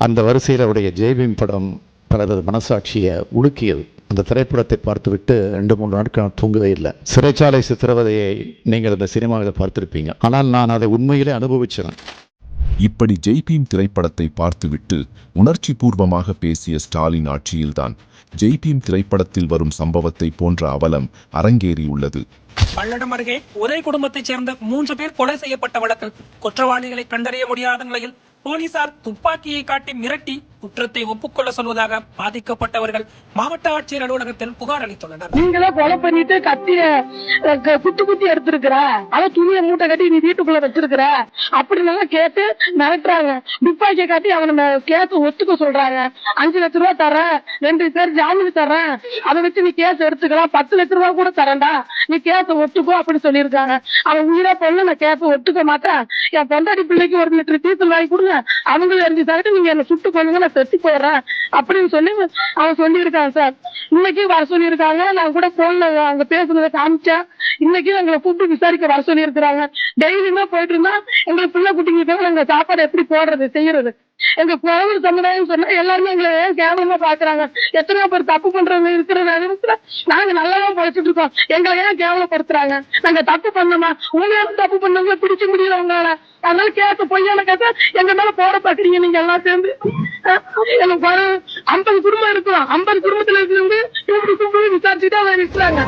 அந்த வரிசையில் அவருடைய ஜெய்பீம் படம் பலரது மனசாட்சியை உலுக்கியது. அந்த திரைப்படத்தை பார்த்துவிட்டு ரெண்டு மூணு நாட்கள் நான் தூங்கவே இல்லை. சிறைச்சாலை சித்திரவதையை நீங்கள் இந்த சினிமாவில் பார்த்திருப்பீங்க. ஆனால் நான் அதை உண்மையிலே அனுபவிச்சேன் இப்படி ஜெய்பீம் திரைப்படத்தை பார்த்துவிட்டு உணர்ச்சி பூர்வமாக பேசிய ஸ்டாலின் ஆட்சியில்தான் ஜெய்பீம் திரைப்படத்தில் வரும் சம்பவத்தை போன்ற அவலம் அரங்கேறியுள்ளது பல்லடம் அருகே ஒரே குடும்பத்தைச் சேர்ந்த மூன்று பேர் கொலை செய்யப்பட்ட வழக்கில் குற்றவாளிகளை கண்டறிய முடியாத நிலையில் போலீசார் துப்பாக்கியை காட்டி மிரட்டி குற்றத்தை ஒப்புக்கொள்ள சொல்வதாக பாதிக்கப்பட்டவர்கள் மாவட்ட ஆட்சியர் அலுவலகத்தில் புகார் அளித்துள்ளனர். நீங்களே கொலை பண்ணிட்டு கத்திய குத்து குத்தி எடுத்திருக்கிற அத துணியை மூட்டை கட்டி நீ வீட்டுக்குள்ள வச்சிருக்கிற அப்படின்னு கேட்டு மிரட்டுறாங்க. துப்பாக்கியை காட்டி அவனை கேஸ் ஒத்துக்க சொல்றாங்க. அஞ்சு லட்ச ரூபா தரேன் ரெண்டு பேர் ஜாமீன் தரேன் அதை வச்சு நீ கேஸ் எடுத்துக்கலாம். பத்து லட்ச ரூபா கூட தரேன்டா. நீ கேஸ ஒத்துக்கோ அப்படின்னு சொல்லியிருக்காங்க. அவன் உயிரா பொண்ணு நான் கேஸ ஒத்துக்க மாட்டேன். என் பொண்டாடி பிள்ளைக்கு ஒரு லிட்டர் டீசல் வாங்கி கொடுங்க. அவங்களும் எரிஞ்சு தரட்டு நீங்க என்ன சுட்டு கொள்ளுங்க நான் செத்து போயிடுறேன் அப்படின்னு சொல்லி அவன் சொல்லியிருக்கான் சார். இன்னைக்கு வர சொல்லியிருக்காங்க. நான் கூட போன்ல அங்க பேசுனதை காமிச்சேன். இன்னைக்கு எங்களை கூப்பிட்டு விசாரிக்க வர சொல்லியிருக்கிறாங்க. டெய்லியுமே போயிட்டு இருந்தா எங்களுக்கு பிள்ளை குட்டிங்களுக்கு நாங்க சாப்பாடு எப்படி போடுறது செய்யறது? எங்க குழந்தை சமுதாயம் சொன்னா எல்லாருமே எங்களை ஏன் கேவலமா பாக்குறாங்க. எத்தனையோ பேர் தப்பு பண்றவங்க இருக்கிற நேரத்துல நாங்க நல்லாதான் பழச்சிட்டு இருக்கோம். எங்களை ஏன் கேவலப்படுத்துறாங்க? நாங்க தப்பு பண்ணோமா? உண்மையான தப்பு பண்ணவங்கள பிடிச்ச முடியல உங்களால. அதனால கேட்க பொய்யான கேட்டா எங்க மேல போட பாக்குறீங்க நீங்க எல்லாம் சேர்ந்து. எனக்கு ஒரு ஐம்பது குடும்பம் இருக்கும் ஐம்பது குடும்பத்துல இருந்து இப்படி கூப்பிட்டு விசாரிச்சுட்டு அதை இருக்கிறாங்க